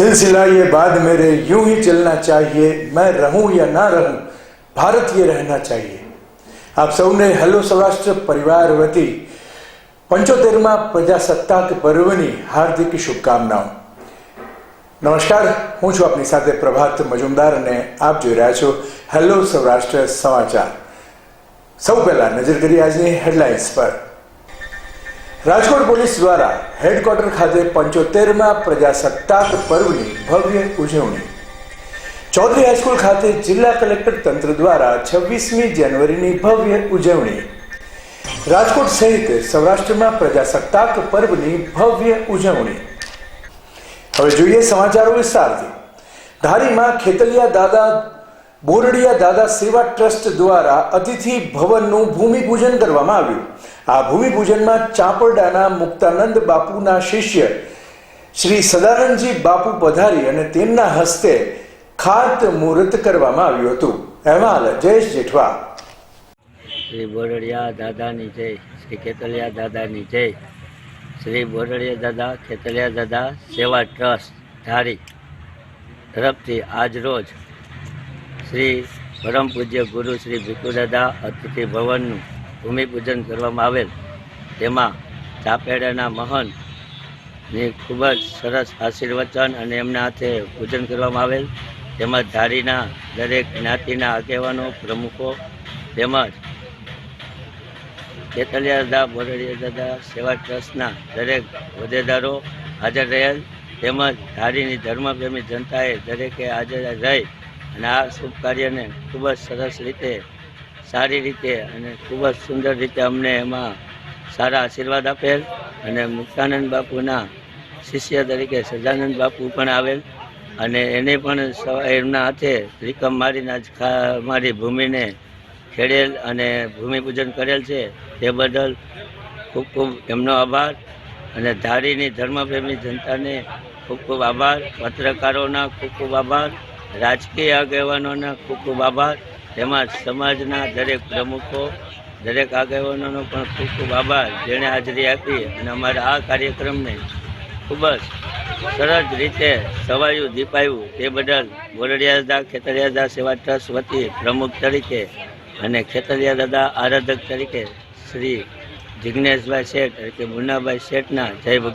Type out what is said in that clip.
सिलसिला ये बाद मेरे यूं ही चलना चाहिए मैं रहूं या ना रहूं ભારત ये रहना चाहिए આપ સૌને હેલો સૌરાષ્ટ્ર પરિવાર વતી પંચોતેરમાં પ્રજાસત્તાક પર્વની હાર્દિક શુભકામનાઓ નમસ્કાર હું છું આપની સાથે પ્રભાત મજુમદાર અને આપ જોઈ રહ્યા છો હેલો સૌરાષ્ટ્ર સમાચાર સૌ પહેલા નજર કરીએ આજની હેડલાઇન્સ પર રાજકોટ પોલીસ દ્વારા હેડક્વાર્ટર ખાતે પંચોતેરમાં પ્રજાસત્તાક પર્વની ભવ્ય ઉજવણી. ચૌધરી હાઈસ્કૂલ ખાતે જિલ્લા કલેક્ટર તંત્ર દ્વારા છવ્વીસમી જાન્યુઆરીની ભવ્ય ઉજવણી. રાજકોટ સહિત સૌરાષ્ટ્રમાં પ્રજાસત્તાક પર્વની ભવ્ય ઉજવણી. હવે જોઈએ સમાચારો વિસ્તારથી. ધારીમાં ખેતલિયા દાદા બોરડિયા દાદા સેવા ટ્રસ્ટ દ્વારા અતિથિ ભવનનું ભૂમિપૂજન કરવામાં આવ્યું. આ ભૂમિપૂજનમાં ચાંપરડાના મુક્તાનંદ બાપુના શિષ્ય શ્રી સદાનંદજી બાપુ પધારી અને તેમના હસ્તે ખાત મુહૂર્ત કરવામાં આવ્યું હતું. અહેવાલ જયેશ જેઠવા. શ્રી બોરડિયા દાદાની જય, શ્રી કેતલિયા દાદાની જય. શ્રી બોરડિયા દાદા કેતલિયા દાદા સેવા ટ્રસ્ટ ધારી તરફથી આજ રોજ શ્રી પરમ પૂજ્ય ગુરુ શ્રી ભીખુદાદા અતિથિ ભવનનું ભૂમિપૂજન કરવામાં આવેલ. તેમાં ચાપેડાના મહંતની ખૂબ જ સરસ આશીર્વચન અને એમના હાથે પૂજન કરવામાં આવેલ. તેમજ ધારીના દરેક જ્ઞાતિના આગેવાનો, પ્રમુખો તેમજ કેતલિયા દાદા, બોરડિયા દાદા, સેવા ટ્રસ્ટના દરેક હોદ્દેદારો હાજર રહેલ. તેમજ ધારીની ધર્મપ્રેમી જનતાએ દરેકે હાજર રહી અને આ શુભ કાર્યને ખૂબ જ સરસ રીતે, સારી રીતે અને ખૂબ જ સુંદર રીતે અમને એમાં સારા આશીર્વાદ આપેલ અને મુક્તાનંદ બાપુના શિષ્ય તરીકે સજાનંદ બાપુ પણ આવેલ. અને એને પણ એમના હાથે ત્રિકમ મારીને આજ મારી ભૂમિને ખેડેલ અને ભૂમિપૂજન કરેલ છે. તે બદલ ખૂબ ખૂબ એમનો આભાર અને ધારીની ધર્મપ્રેમી જનતાને ખૂબ ખૂબ આભાર. પત્રકારોના ખૂબ ખૂબ આભાર. રાજકીય આગેવાનોના ખૂબ ખૂબ આભાર. તેમજ સમાજના દરેક પ્રમુખો, દરેક આગેવાનોનો પણ ખૂબ ખૂબ આભાર જેણે હાજરી આપી અને અમારા આ કાર્યક્રમને ખૂબ જ સરસ રીતે સવાયું, દીપાયું. તે બદલ બોરડિયા ખેતરિયાદા સેવા ટ્રસ્ટ વતી પ્રમુખ તરીકે અને ખેતરિયા દાદા આરાધક તરીકે શ્રી જિજ્ઞેશભાઈ શેઠ, એટલે કે મુન્નાભાઈ શેઠના જય ભગવાન.